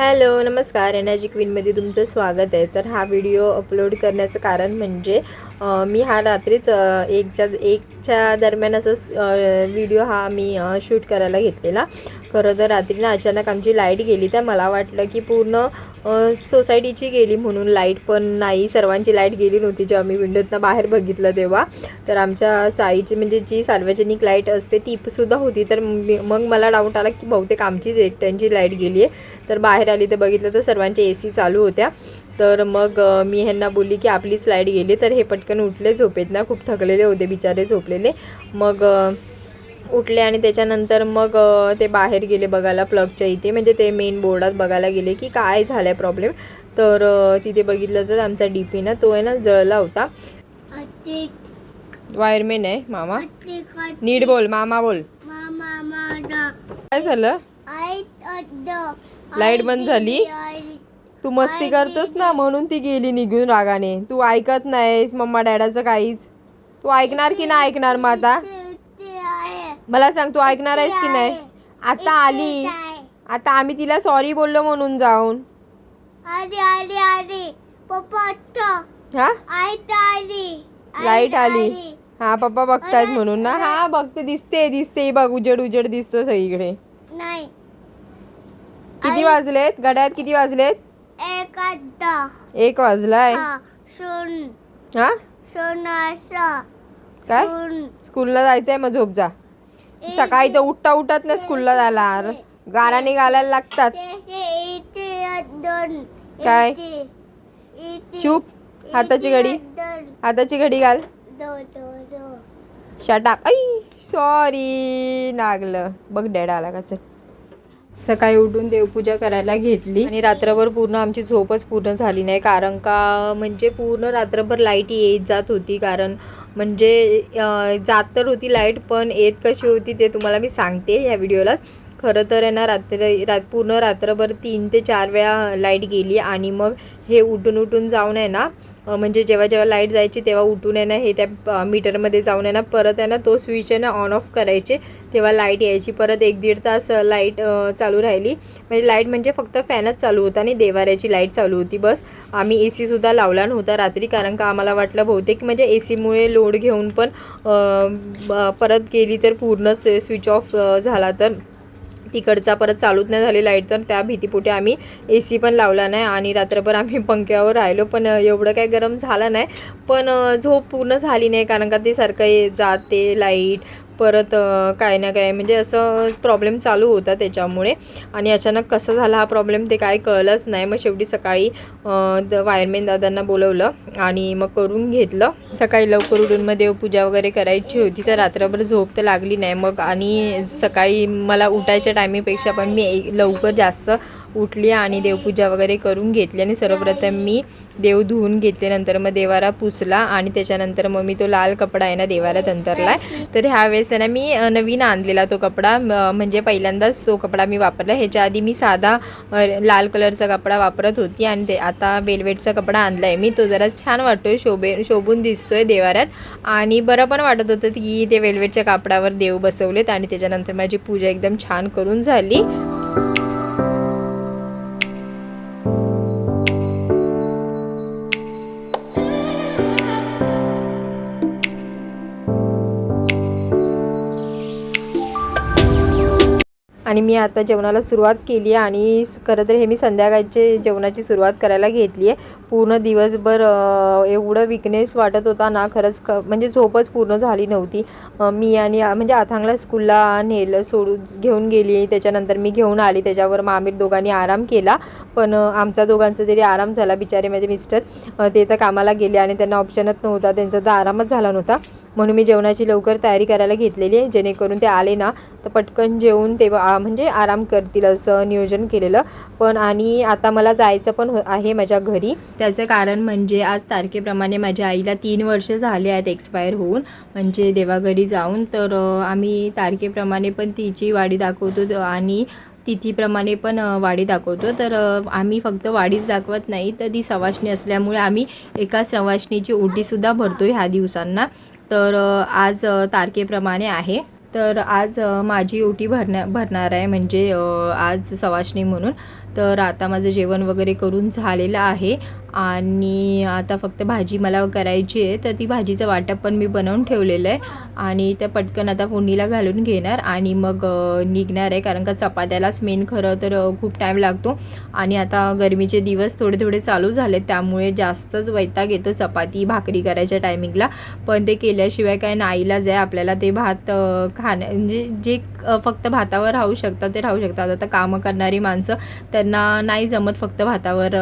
Hello नमस्कार. Energy क्वीनमध्ये तुमचं स्वागत आहे. तर हा व्हिडिओ अपलोड करण्याचं कारण म्हणजे मी हा रात्रीच एकच्या एकच्या दरम्यान असं व्हिडिओ हा मी शूट करायला घेतलेला. खरं तर रात्रीनं अचानक आमची लाइट गेली. तर मला वाटलं की पूर्ण सोसायटीची गेली म्हणून लाइट पण नाही. सर्वांची लाइट गेली नव्हती जेव्हा मी विंडोतनं बाहेर बघितलं तेव्हा. तर आमच्या चाळीची म्हणजे जी सार्वजनिक लाइट असते ती सुद्धा होती. तर मग मला डाऊट आला की बहुतेक आमचीच एकट्यांची लाइट गेली आहे तर बाहेर आली तर बघितलं तर सर्वांच्या ए सी चालू होत्या. तर मग मी ह्यांना बोलली की आपलीच लाइट गेली तर हे पटकन उठले झोपेत ना. खूप थकलेले होते बिचारे झोपलेले. मग उठले आणि त्याच्यानंतर मग ते बाहेर गेले बघायला प्लगच्या इथे. म्हणजे ते मेन बोर्डात बघायला गेले की काय झालं आहे प्रॉब्लेम तर तिथे बघितलं तर आमचा डी पी ना तो आहे ना जळला होता. वायरमेन आहे मामा. नीट बोल मामा बोल. काय झालं? लाइट बंद झाली. तू मस्ती करतोस ना म्हणून ती गेली निघून रागाने. तू ऐकत नाहीस मम्मा डॅडाचं काहीच. तू ऐकणार की नाही ऐकणार मग आता? मला सांग तू ऐकणार आहेस की नाही? आता आली. आता आम्ही तिला सॉरी बोललो म्हणून जाऊन. हा? लाइट आली. हा पप्पा बघतायत म्हणून ना. हा बघते दिसते दिसते. बघ उजेड उजेड दिसतो सगळीकडे. नाही. किती वाजलेत? गड्यात किती वाजलेत? एक आत्ता एक वाजलाय. हा सोन हा? सोनासा काय? स्कूलला जायचंय मग झोप जा. सकाळी तर उठता उठत नाही स्कूलला जायला गाराने घालायला लागतात. काय? चूप. हाताची घडी. हाताची घडी घाल. शटाक ऐ सॉरी. लागलं बघ डॅड आला का चल सकाळी उठून देवपूजा करायला घेतली. आणि रात्रभर पूर्ण आमची झोपच पूर्ण झाली नाही. कारण का म्हणजे पूर्ण रात्रभर लाइट येत जात होती. कारण म्हणजे जात तर होती लाइट पण येत कशी होती ते तुम्हाला मी सांगते या व्हिडिओला खरं तर आहे ना रात्री रात पूर्ण रात्रभर तीन ते चार वेळा लाइट गेली. आणि मग हे उठून उठून जाऊन आहे ना म्हणजे जेव्हा जेव्हा लाइट जायची तेव्हा उठून आहे ना हे त्या मीटरमध्ये जाऊन आहे ना परत आहे ना तो स्विच आहे ना ऑन ऑफ करायचे. तेव्हा लाइट यायची. परत एक दीड तास लाइट चालू राहिली. म्हणजे लाइट म्हणजे फक्त फॅनच चालू होता आणि देवाऱ्याची लाइट चालू होती बस. आम्ही ए सीसुद्धा लावला नव्हता रात्री कारण का आम्हाला वाटलं बहुतेक म्हणजे ए सीमुळे लोड घेऊन पण परत गेली तर पूर्णच स्विच ऑफ झाला तर तिकडचा परत चालूच नाही झाली लाइट तर त्या भीतीपोटी आम्ही ए सी पण लावला नाही आणि रात्रभर आम्ही पंख्यावर राहिलो. पण एवढं काही गरम झालं नाही. पण झोप पूर्ण झाली नाही कारण का ते सारखं जाते लाइट. परत काय ना काय म्हणजे असं प्रॉब्लेम चालू होता त्याच्यामुळे. आणि अचानक कसा झाला हा प्रॉब्लेम ते काय कळलंच नाही. मग शेवटी सकाळी वायरमेन दादांना बोलवलं आणि मग करून घेतलं. सकाळी लवकर उठून मग देवपूजा वगैरे करायची होती तर रात्रभर झोप तर लागली नाही. मग आणि सकाळी मला उठायच्या टायमिंगपेक्षा पण मी लवकर जास्त उठली आणि देवपूजा वगैरे करून घेतली. आणि सर्वप्रथम मी देव धुवून घेतले नंतर मग देवाला पुसला आणि त्याच्यानंतर मग मी तो लाल कपडा आहे ना देवाऱ्यात अंतरला तर ह्या वेळेस आहे ना मी नवीन आणलेला तो कपडा म्हणजे पहिल्यांदाच तो कपडा मी वापरला. ह्याच्या आधी मी साधा लाल कलरचा कपडा वापरत होती आणि ते आता वेलवेटचा कपडा आणला आहे मी. तो जरा छान वाटतोय शोभे शोभून दिसतोय देवाऱ्यात. आणि बरं पण वाटत होतं की ते वेलवेटच्या कापडावर देव बसवलेत आणि त्याच्यानंतर माझी पूजा एकदम छान करून झाली. आणि मी आता जेवणाला सुरुवात केली आहे आणि खरं तर हे मी संध्याकाळचे जेवणाची सुरुवात करायला घेतली आहे. पूर्ण दिवसभर एवढं विकनेस वाटत होता ना खरंच क म्हणजे झोपच पूर्ण झाली नव्हती. मी आणि म्हणजे आथांगला स्कूलला नेलं सोडून घेऊन गेली. त्याच्यानंतर मी घेऊन आली. त्याच्यावर मग आम्ही दोघांनी आराम केला. पण आमचा दोघांचा तरी आराम झाला बिचारे माझे मिस्टर ते तर कामाला गेले आणि त्यांना ऑप्शनच नव्हता. त्यांचा तर आरामच झाला नव्हता. म्हणून मी जेवणाची लवकर तयारी करायला घेतलेली आहे. जेणेकरून ते आले ना तर पटकन जेवून ते म्हणजे आराम करतील असं नियोजन केलेलं. पण आणि आता मला जायचं पण हो- आहे माझ्या घरी. त्याचं कारण म्हणजे आज तारखेप्रमाणे माझ्या आईला तीन वर्ष झाले आहेत एक्सपायर होऊन. म्हणजे देवाघरी जाऊन तर आम्ही तारखेप्रमाणे पण तिची वाडी दाखवतो आणि तिथीप्रमाणे पण वाडी दाखवतो. तर आम्ही फक्त वाडीच दाखवत नाही तर ती सवाशणी असल्यामुळे आम्ही एका सवाशणीची ओटीसुद्धा भरतो ह्या दिवसांना. तर आज तारखेप्रमाणे आहे. तर आज माझी ओटी भरण्या भरणार आहे. म्हणजे आज सवासणी म्हणून. तर आता माझं जेवण वगैरे करून झालेलं आहे. आणि आता फक्त भाजी मला करायची आहे तर ती भाजीचं वाटप पण मी बनवून ठेवलेलं आहे. आणि त्या पटकन आता फोडणीला घालून घेणार आणि मग निघणार आहे कारण का चपात्यालाच मेन खरं तर खूप टाईम लागतो. आणि आता गरमीचे दिवस थोडे थोडे चालू झाले त्यामुळे जास्तच वैताग येतो चपाती भाकरी करायच्या टायमिंगला पण ते केल्याशिवाय काय नाईलाच आहे आपल्याला ते भात खाणं खाण्या म्हणजे जे फक्त भातावर राहू शकतात ते राहू शकतात. आता कामं करणारी माणसं त्यांना नाही जमत फक्त भातावर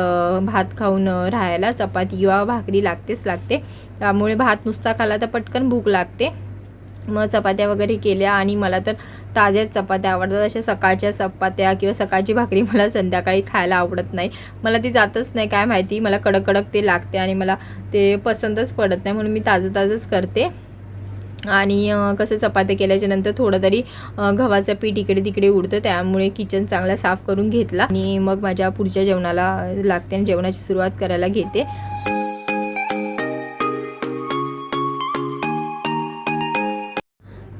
भात खाऊन राहायला चपाती किंवा भाकरी लागतेच लागते. त्यामुळे भात नुसता खाला तर पटकन भूक लागते. मग चपात्या वगैरे केल्या आणि मला तर ताज्याच चपात्या आवडतात. अशा सकाळच्या चपात्या किंवा सकाळची भाकरी मला संध्याकाळी खायला आवडत नाही. मला ती जातच नाही काय माहिती? मला कडक कडक ते लागते आणि मला ते पसंतच पडत नाही म्हणून मी ताजं ताजंच करते. आणि कसं चपात्या केल्याच्यानंतर थोडं तरी गव्हाचं पीठ इकडे तिकडे उडतं त्यामुळे किचन चांगला साफ करून घेतला. आणि मग माझ्या पुढच्या जेवणाला लागते आणि जेवणाची सुरुवात करायला घेते.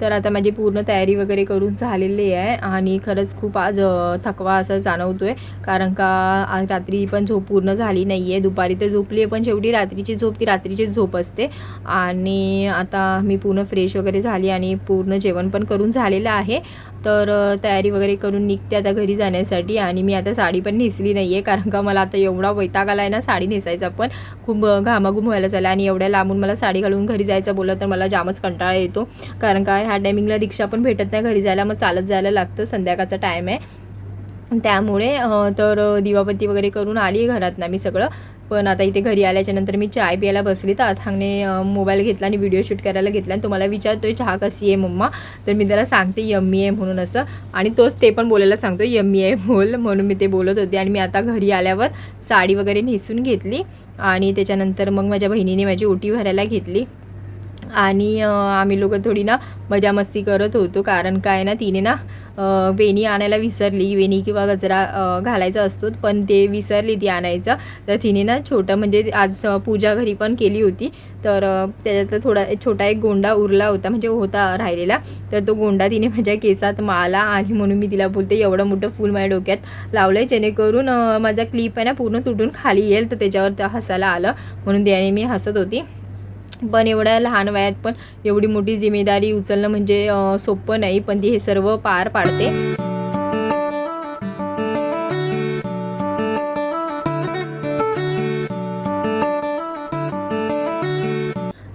तर आता माझी पूर्ण तयारी वगैरे करून झालेली आहे आणि खरंच खूप आज थकवा असा जाणवतो आहे कारण का आज रात्री पण झोप पूर्ण झाली नाही आहे दुपारी तर झोपली आहे पण शेवटी रात्रीची झोप ती रात्रीचीच झोप असते. आणि आता मी पूर्ण फ्रेश वगैरे झाली आणि पूर्ण जेवण पण करून झालेलं आहे. तर तयारी वगैरे करून निघते आता घरी जाण्यासाठी. आणि मी आता साडी पण नेसली नाही आहे कारण का मला आता एवढा वैताग आला आहे ना साडी नेसायचा पण. खूप घामाघूम व्हायला झाला आणि एवढ्या लांबून मला साडी घालून घरी जायचं बोललं तर मला जामच कंटाळा येतो. कारण काय ह्या टायमिंगला रिक्षा पण भेटत नाही घरी जायला. मग चालत जायला लागतं. संध्याकाळचा टाईम आहे. त्यामुळे तर अ, दिवाबत्ती वगैरे करून आली घरात ना मी सगळं. पण आता इथे घरी आल्याच्यानंतर मी चाय प्यायला बसली. तर अथांगने मोबाईल घेतला आणि व्हिडिओ शूट करायला घेतला. आणि तुम्हाला विचारतोय चहा कशी आहे मम्मा? तर मी त्याला सांगते यम्मी आहे म्हणून असं. आणि तोच ते पण बोलायला सांगतो यम्मी आहे बोल म्हणून मी ते बोलत होते. आणि मी आता घरी आल्यावर साडी वगैरे नेसून घेतली. आणि त्याच्यानंतर मग माझ्या बहिणीने माझी ओटी भरायला घेतली. आणि आम्ही लोक थोडी ना मजा मस्ती करत होतो. कारण काय ना तिने ना वेणी आणायला विसरली. वेणी किंवा गजरा घालायचा असतो पण ते विसरली ती आणायचं. तर तिने ना छोटं म्हणजे आज पूजा घरी पण केली होती. तर त्याच्यातला थोडा एक छोटा एक गोंडा उरला होता म्हणजे होता राहिलेला. तर तो गोंडा तिने माझ्या केसात माला आणि म्हणून मी तिला बोलते एवढं मोठं फूल माझ्या डोक्यात लावलं आहे जेणेकरून माझा क्लिप आहे ना पूर्ण तुटून खाली येईल. तर त्याच्यावर त्या हसायला आलं. म्हणून त्याने मी हसत होती. पण एवढ्या लहान वयात पण एवढी मोठी जिम्मेदारी उचलणं म्हणजे सोपं नाही पण ती हे सर्व पार पाडते.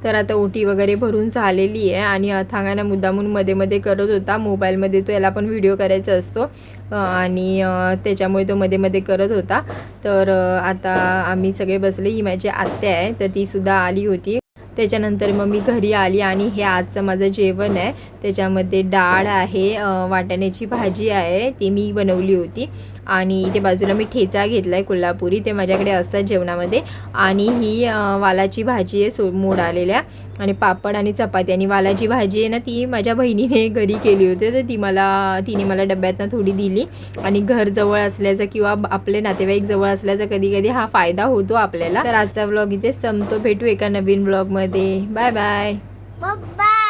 तर आता ओटी वगैरे भरून झालेली आहे आणि अथांगाना मुद्दामून मध्ये मध्ये करत होता. मोबाईलमध्ये तो याला पण व्हिडिओ करायचा असतो. आणि त्याच्यामुळे तो मध्ये मध्ये करत होता. तर आता आम्ही सगळे बसले. ही माझी आत्या आहे तर तीसुद्धा आली होती. त्याच्यानंतर मग मी घरी आली आणि हे आजचं माझं जेवण आहे. त्याच्यामध्ये डाळ आहे वाटाण्याची भाजी आहे ती मी बनवली होती. आणि इथे बाजूला मी ठेचा घेतला आहे कोल्हापुरी ते माझ्याकडे असतात जेवणामध्ये. आणि ही वालाची भाजी आहे सो मोड आलेल्या आणि पापड आणि चपाती. आणि वालाची भाजी आहे ना ती माझ्या बहिणीने घरी केली होती. तर ती मला तिने मला डब्यातनं थोडी दिली. आणि घर जवळ असल्याचं किंवा आपले नातेवाईक जवळ असल्याचा कधी कधी हा फायदा होतो आपल्याला. तर आजचा ब्लॉग इथे संपतो. भेटू एका नवीन ब्लॉगमध्ये बाय बाय बाय